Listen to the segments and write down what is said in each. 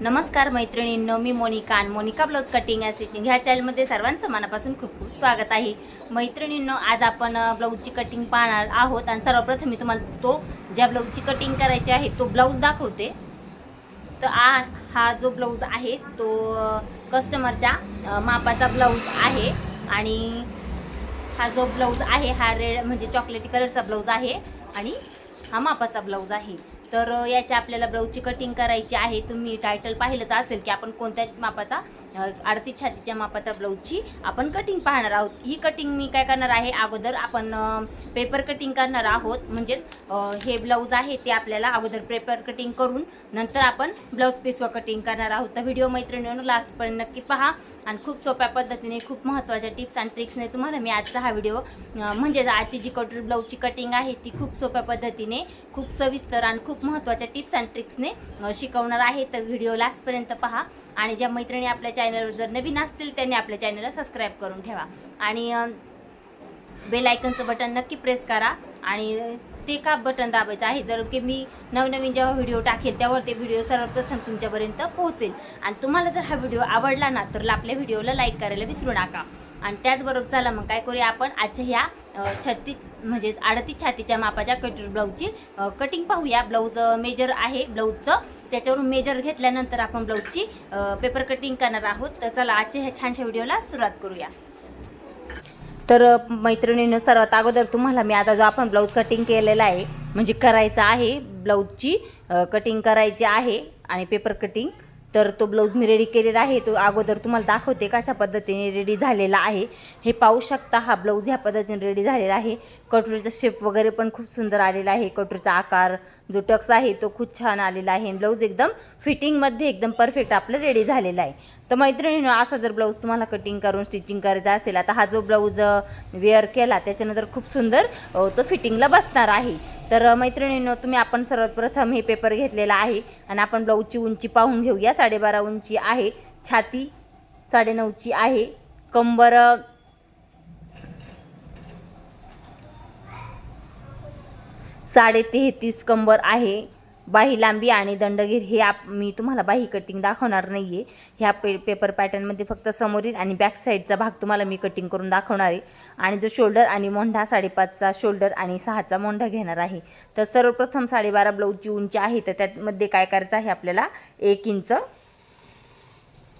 नमस्कार मैत्रिणींनो मी मोनिका आणि Monika blouse cutting and stitching ह्या चॅनलमध्ये सर्वांचं मनापासून खूप खूप स्वागत आहे. मैत्रिणींनो आज आपण ब्लाऊजची कटिंग पाहणार आहोत आणि सर्वप्रथम मी तुम्हाला तो ज्या ब्लाऊजची कटिंग करायची आहे तो ब्लाऊज दाखवते. तर आ हा जो ब्लाऊज आहे तो कस्टमरच्या मापाचा ब्लाऊज आहे आणि हा जो ब्लाऊज आहे हा रेड म्हणजे चॉकलेटी कलरचा ब्लाऊज आहे आणि हा मापाचा ब्लाऊज आहे. तर याच्या आपल्याला ब्लाऊजची कटिंग करायची आहे. तुम्ही टायटल पाहिलंच असेल की आपण कोणत्या मापाचा अडतीस छातीच्या मापाचा ब्लाऊजची आपण कटिंग पाहणार आहोत. ही कटिंग मी काय करणार आहे? अगोदर आपण पेपर कटिंग करणार आहोत. म्हणजेच हे ब्लाऊज आहे ते आपल्याला अगोदर पेपर कटिंग करून नंतर आपण ब्लाऊज पीसवर कटिंग करणार आहोत. तर व्हिडिओ मैत्रिणीनं लास्टपर्यंत नक्की पहा. आणि खूप सोप्या पद्धतीने खूप महत्त्वाच्या टिप्स आणि ट्रिक्सने तुम्हाला मी आजचा हा व्हिडिओ म्हणजेच आजची जी कटोरी ब्लाऊजची कटिंग आहे ती खूप सोप्या पद्धतीने खूप सविस्तर आणि खूप खूप महत्त्वाच्या टिप्स अँड ट्रिक्सने शिकवणार आहे. तर व्हिडिओ लास्टपर्यंत पहा. आणि ज्या मैत्रिणी आपल्या चॅनलवर जर नवीन असतील त्यांनी आपल्या चॅनलला सबस्क्राईब करून ठेवा. आणि बेल आयकनचं बटन नक्की प्रेस करा. आणि ते का बटन दाबायचं आहे? जर की मी नवनवीन जेव्हा व्हिडिओ टाकेल तेव्हा ते व्हिडिओ सर्वप्रथम तुमच्यापर्यंत पोहोचेल. आणि तुम्हाला जर हा व्हिडिओ आवडला ना तर आपल्या व्हिडिओला लाईक करायला विसरू नका. आणि त्याचबरोबर चला मग काय करूया आपण? आजच्या ह्या छत्तीस म्हणजेच अडतीस छातीच्या मापाच्या कटर ब्लाऊजची कटिंग पाहूया. ब्लाऊज मेजर आहे ब्लाऊजचं. त्याच्यावरून मेजर घेतल्यानंतर आपण ब्लाऊजची पेपर कटिंग करणार आहोत. तर चला आजच्या ह्या छानशा व्हिडिओला सुरुवात करूया. तर मैत्रिणीनं सर्वात अगोदर तुम्हाला मी आता जो आपण ब्लाऊज कटिंग केलेला आहे म्हणजे करायचा आहे ब्लाऊजची कटिंग करायची आहे आणि पेपर कटिंग तर तो ब्लाऊज मी रेडी केलेला आहे. तो अगोदर तुम्हाला दाखवते कशा पद्धतीने रेडी झालेला आहे. हे पाहू शकता हा ब्लाऊज ह्या पद्धतीने रेडी झालेला आहे. कटोरीचा शेप वगैरे पण खूप सुंदर आलेला आहे. कटोरीचा आकार जो टक्स आहे तो खूप छान आलेला आहे. ब्लाऊज एकदम फिटिंगमध्ये एकदम परफेक्ट आपलं रेडी झालेला आहे. तर मैत्रिणीनं असा जर ब्लाऊज तुम्हाला कटिंग करून स्टिचिंग करायचा असेल आता हा जो ब्लाऊज वेअर केला त्याच्यानंतर खूप सुंदर तो फिटिंगला बसणार आहे. तर मैत्रिणीनं तुम्ही आपण सर्वात प्रथम हे पेपर घेतलेला आहे आणि आपण ब्लाऊजची उंची पाहून घेऊया. साडेबारा उंची आहे छाती साडेनऊची आहे कंबर साडे तेहतीस कंबर आहे. बाही लांबी आणि दंडगीर हे आप मी तुम्हाला बाही कटिंग दाखवणार नाही आहे ह्या पे पेपर पॅटर्नमध्ये फक्त समोरील आणि बॅक साईडचा भाग तुम्हाला मी कटिंग करून दाखवणार आहे. आणि जो शोल्डर आणि मोंढा साडेपाचचा शोल्डर आणि सहाचा मोंढा घेणार आहे. तर सर्वप्रथम साडेबारा ब्लाऊजची उंची आहे तर त्यामध्ये काय करायचं आहे? आपल्याला एक इंच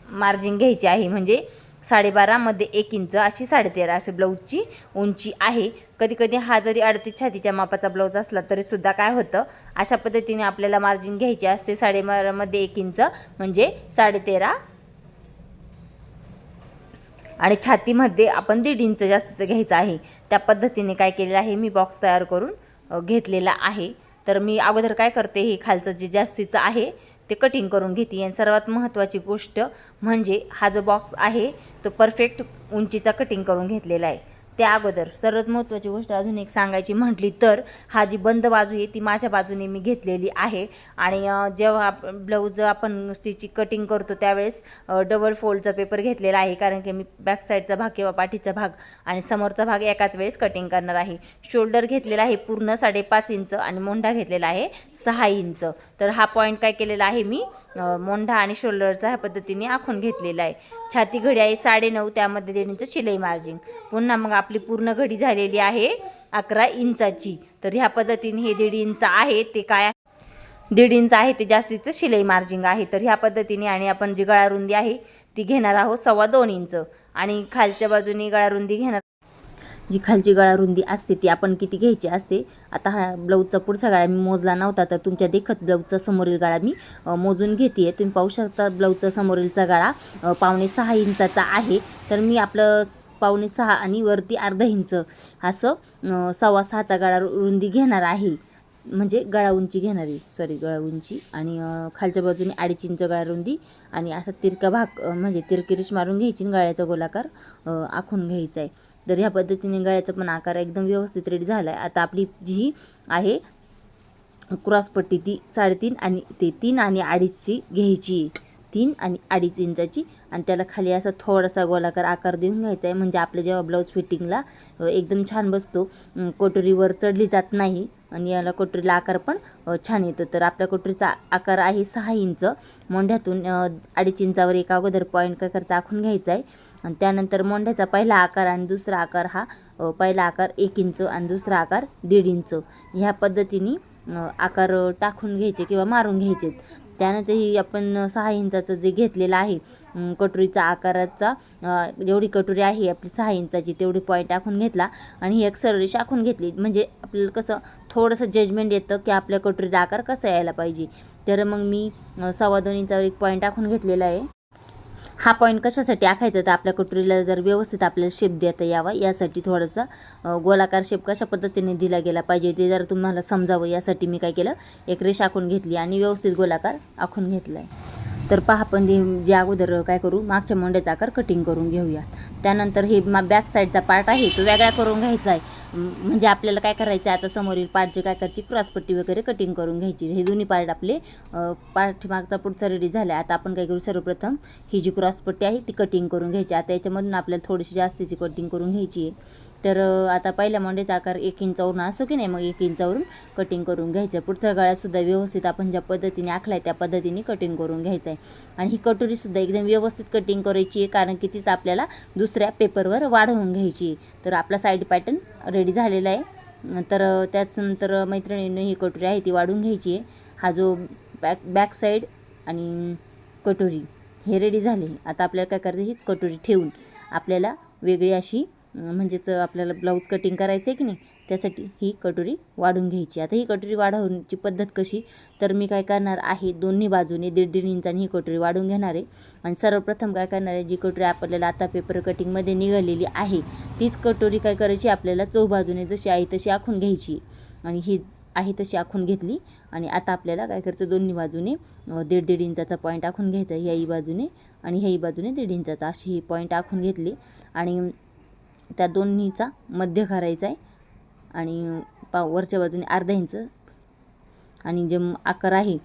मार्जिन घ्यायची आहे. म्हणजे साडेबारामध्ये एक इंच अशी साडेतेरा असे ब्लाऊजची उंची आहे. कधी कधी हा जरी अडतीस छातीच्या मापाचा ब्लाऊज असला तरीसुद्धा काय होतं अशा पद्धतीने आपल्याला मार्जिन घ्यायची असते. साडेबारामध्ये एक इंच म्हणजे साडेतेरा. आणि छातीमध्ये आपण दीड इंच जास्तीचं घ्यायचं आहे. त्या पद्धतीने काय केलेलं आहे मी बॉक्स तयार करून घेतलेला आहे. तर मी अगोदर काय करते हे खालचं जे जास्तीचं आहे ते कटिंग करून घेते. आणि सर्वात महत्त्वाची गोष्ट म्हणजे हा जो बॉक्स आहे तो परफेक्ट उंचीचा कटिंग करून घेतलेला आहे. त्या अगोदर सर्वात महत्त्वाची गोष्ट अजून एक सांगायची म्हटली तर हा जी बंद बाजू आहे ती माझ्या बाजूने मी घेतलेली आहे. आणि जेव्हा आपण ब्लाऊज आपण स्टिचिंग कटिंग करतो त्यावेळेस डबल फोल्डचा पेपर घेतलेला आहे. कारण की मी बॅक साईडचा भाग किंवा पाठीचा भाग आणि समोरचा भाग एकाच वेळेस कटिंग करणार आहे. शोल्डर घेतलेला आहे पूर्ण साडेपाच इंच आणि मोंढा घेतलेला आहे सहा इंच. तर हा पॉईंट काय केलेला आहे मी मोंढा आणि शोल्डरचा ह्या पद्धतीने आखून घेतलेला आहे. छाती घडी आहे साडेनऊ त्यामध्ये दीड इंच शिलाई मार्जिन पुन्हा मग आपली पूर्ण घडी झालेली आहे अकरा इंचाची. तर ह्या पद्धतीने हे दीड इंच आहे ते काय दीड इंच आहे ते जास्तीचं शिलाई मार्जिंग आहे. तर ह्या पद्धतीने आणि आपण जी गळारुंदी आहे ती घेणार आहोत सव्वा दोन इंच. आणि खालच्या बाजूने गळारुंदी घेणार जी खालची गळारुंदी असते ती आपण किती घ्यायची असते? आता हा ब्लाऊजचा पुढचा गळा मी मोजला नव्हता तर तुमच्या देखत ब्लाऊजचा समोरील गळा मी मोजून घेते आहे तुम्ही पाहू शकता ब्लाऊजचा समोरीलचा गळा पावणे सहा इंचाचा आहे. तर मी आपलं पावणे सहा आणि वरती अर्धा इंच. असं सव्वा सहाचा गळा रुंदी घेणार आहे. म्हणजे गळा उंची घेणारी सॉरी गळा उंची. आणि खालच्या बाजूने अडीच इंच गळा रुंदी. आणि असा तिरका भाग म्हणजे तिरकिरीश मारून घ्यायची आणि गळ्याचा गोलाकार आखून घ्यायचा आहे. तर ह्या पद्धतीने गळ्याचा पण आकार एकदम व्यवस्थित रेडी झाला आहे आता आपली जी आहे क्रॉसपट्टी ती साडेतीन आणि ते तीन आणि अडीचची घ्यायची. आहे तीन आणि अडीच इंचाची. आणि त्याला खाली असा थोडासा गोलाकार आकार देऊन घ्यायचा आहे म्हणजे आपलं जेव्हा ब्लाऊज फिटिंगला एकदम छान बसतो. कोटरीवर चढली जात नाही. आणि याला कोटरीला आकार पण छान येतो. तर आपल्या कोटरीचा आकार आहे सहा इंच. मोंढ्यातून अडीच इंचावर एक अगोदर पॉईंट काय करायचा आखून घ्यायचा आहे आणि त्यानंतर मोंढ्याचा पहिला आकार आणि दुसरा आकार हा पहिला आकार एक इंच आणि दुसरा आकार दीड इंच. ह्या पद्धतीने आकार टाकून घ्यायचे किंवा मारून घ्यायचे त्यानंतर ही आपण सहा इंचाचं जे घेतलेलं आहे कटोरीचा आकाराचा जेवढी कटोरी आहे आपली सहा इंचाची तेवढी पॉईंट आखून घेतला आणि ही एक सरळ रेषा आखून घेतली. म्हणजे आपल्याला कसं थोडंसं जजमेंट येतं की आपल्या कटोरीचा आकार कसा यायला पाहिजे. तर मग मी सव्वा दोन इंचावर एक पॉईंट आखून घेतलेला आहे. हा पॉईंट कशासाठी आखायचा? तर आपल्या कटोरीला जर व्यवस्थित आपल्याला शेप देता यावा यासाठी थोडंसं गोलाकार शेप कशा पद्धतीने दिला गेला पाहिजे ते जर तुम्हाला समजावं यासाठी मी काय केलं एक रेष आखून घेतली आणि व्यवस्थित गोलाकार आखून घेतला आहे तर पहा आपण जे अगोदर काय करू मागच्या मोंड्याचा आकार कटिंग करून घेऊया त्यानंतर हे मा बॅक साईडचा पार्ट आहे तो वेगळा करून घ्यायचा आहे. म्हणजे आपल्याला काय करायचं आहे? आता समोरील पार्टचे काय करायची क्रॉसपट्टी वगैरे कटिंग करून घ्यायची. हे दोन्ही पार्ट आपले पाठीमागचा पुढचा रेडी झाला आता आपण काय करू? सर्वप्रथम ही जी क्रॉसपट्टी आहे ती कटिंग करून घ्यायची. आता याच्यामधून आपल्याला थोडीशी जास्तीची कटिंग करून घ्यायची आहे तर आता पहिल्या मोंडेचा आकार एक इंचावरून असतो की नाही मग एक इंचावरून कटिंग करून घ्यायचं. आहे पुढचा गळासुद्धा व्यवस्थित आपण ज्या पद्धतीने आखला आहे त्या पद्धतीने कटिंग करून घ्यायचं आहे आणि ही कटोरीसुद्धा एकदम व्यवस्थित कटिंग करायची आहे कारण की तीच आपल्याला दुसऱ्या पेपरवर वाढवून घ्यायची आहे. तर आपला साईड पॅटर्न रेडी झालेला आहे. तर त्याचनंतर मैत्रिणीनं ही कटोरी आहे ती वाढून घ्यायची आहे. हा जो बॅक बॅक साईड आणि कटोरी हे रेडी झाले. आता आपल्याला काय करायचं? हीच कटोरी ठेवून आपल्याला वेगळी अशी म्हणजेच आपल्याला ब्लाऊज कटिंग करायचं आहे की नाही त्यासाठी ही कटोरी वाढून घ्यायची. आता ही कटोरी वाढवण्याची पद्धत कशी? तर मी काय करणार आहे दोन्ही बाजूने दीड दीड इंचाने ही कटोरी वाढवून घेणार आहे. आणि सर्वप्रथम काय करणार आहे जी कटोरी आपल्याला आता पेपर कटिंगमध्ये निघालेली आहे तीच कटोरी काय करायची? आपल्याला चौबाजूने जशी आहे तशी आखून घ्यायची. आणि ही आहे तशी आखून घेतली. आणि आता आपल्याला काय करायचं? दोन्ही बाजूने दीड दीड इंचाचा पॉईंट आखून घ्यायचा ह्याही बाजूने आणि ह्याही बाजूने दीड इंचाचा अशी ही पॉईंट आखून घेतली. आणि त्या दोन्हीचा मध्य करायचा आहे. आणि पा वरच्या बाजूने अर्धा इंच. आणि जे आकार आहे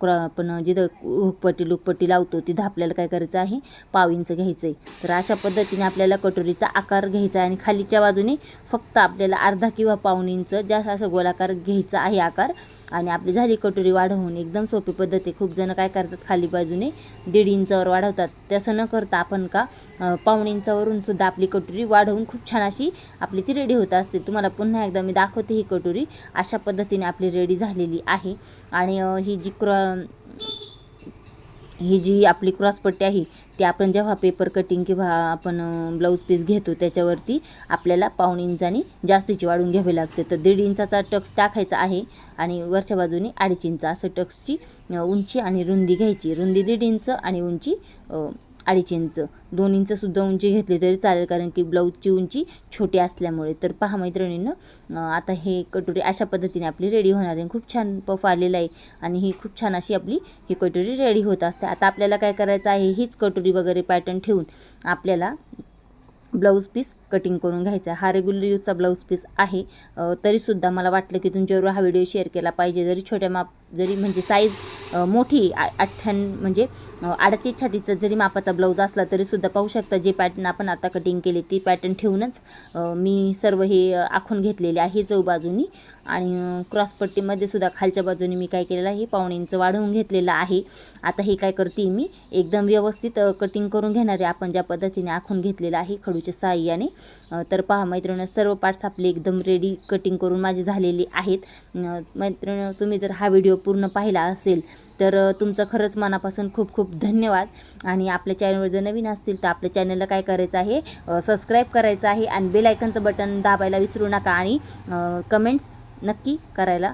क्र आपण जिथं हुकपट्टी लुकपट्टी लावतो तिथं आपल्याला काय करायचं आहे पाव इंच घ्यायचं आहे तर अशा पद्धतीने आपल्याला कटोरीचा आकार घ्यायचा आहे आणि खालीच्या बाजूने फक्त आपल्याला अर्धा किंवा पाऊण इंच जास्त असं गोलाकार घ्यायचा आहे आकार. आणि आपली झाली कटोरी वाढवून एकदम सोपी पद्धत आहे. खूप जण काय करतात खाली बाजूने दीड इंचावर वाढवतात. तसं न करता आपण का अं, पाऊण इंचावरून सुद्धा आपली कटोरी वाढवून खूप छान अशी आपली ती रेडी होत असते. तुम्हाला पुन्हा एकदा मी दाखवते ही कटोरी. अशा पद्धतीने आपली रेडी झालेली आहे. आणि ही जी क्र ही जी आपली क्रॉसपट्टी आहे ते आपण जेव्हा पेपर कटिंग किंवा आपण ब्लाऊज पीस घेतो त्याच्यावरती आपल्याला पाऊण इंचानी जास्तीची वाढून घ्यावी लागते. तर दीड इंचाचा टक्स टाकायचा आहे आणि वरच्या बाजूने अडीच इंच असं टक्सची उंची आणि रुंदी घ्यायची. रुंदी दीड इंच आणि उंची अडीच इंच. दोन इंचसुद्धा उंची घेतली तरी चालेल कारण की ब्लाऊजची उंची छोटी असल्यामुळे. तर पहा मैत्रिणींनं आता हे कटोरी अशा पद्धतीने आपली रेडी होणार आहे. खूप छान पफ आलेला आहे आणि ही खूप छान अशी आपली ही कटोरी रेडी होत असते. आता आपल्याला काय करायचं आहे? हीच कटोरी वगैरे पॅटर्न ठेवून आपल्याला ब्लाऊज पीस कटिंग करून घ्यायचा आहे. हा रेग्युलर यूजचा ब्लाऊज पीस आहे. तरीसुद्धा मला वाटलं की तुमच्याबरोबर हा व्हिडिओ शेअर केला पाहिजे. जरी छोट्या माप जरी म्हणजे साईज मोठी आ- अठ्ठ्याण म्हणजे अडतीस छातीचं जरी मापाचा ब्लाऊज असला तरीसुद्धा पाहू शकता जे पॅटर्न आपण आता कटिंग केले ती पॅटर्न ठेवूनच मी सर्व हे आखून घेतलेले आहे चौ बाजूनी आणि क्रॉसपट्टीमध्ये सुद्धा खालच्या बाजूने मी काय केलेलं आहे पाऊण इंच वाढवून घेतलेलं आहे. आता हे काय करते मी एकदम व्यवस्थित कटिंग करून घेणारे आपण ज्या पद्धतीने आखून घेतलेलं आहे खडूच्या साह्याने. तर पहा मैत्रिणी सर्व पार्ट्स आपले एकदम रेडी कटिंग करून माझे झालेले आहेत. मैत्रिणं मैत्रिणी तुम्ही जर हा व्हिडिओ पूर्ण पाहिला असेल तर तुमचं खरंच मनापासून खूप खूप धन्यवाद. आणि आपल्या चॅनलवर जर नवीन असतील तर आपल्या चॅनलला काय करायचं आहे सबस्क्राईब करायचं आहे आणि बेल आयकनचं बटन दाबायला विसरू नका आणि कमेंट्स नक्की करायला